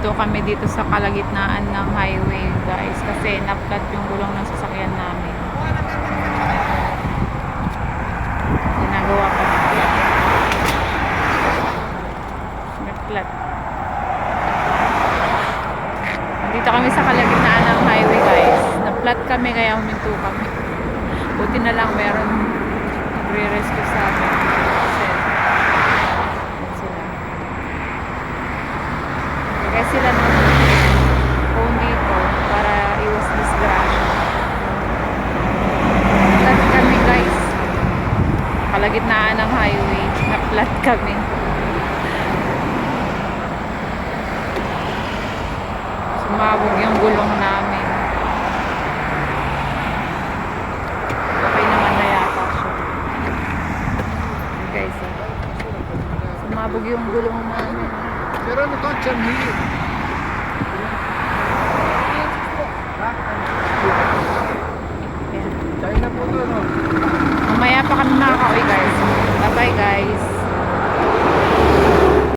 huminto kami dito sa kalagitnaan ng highway guys kasi naplat yung gulong ng sasakyan namin. Ginagawa pa naplat. Naplat. Dito kami sa kalagitnaan ng highway guys. Naplat kami kaya huminto kami. Buti na lang meron nagre-rescue sa amin. Kasi, yan sila. Kaya sila ng phone dito para iwas disgrasya. Naplat kami guys. Kalagitnaan ng highway. Naplat kami. Sumabog yung gulong namin. Okay naman na yata Guys, sumabog yung gulong namin. Pero ano to, Chamilio? Tayo na po to, no? Mamaya pa kami makakauwi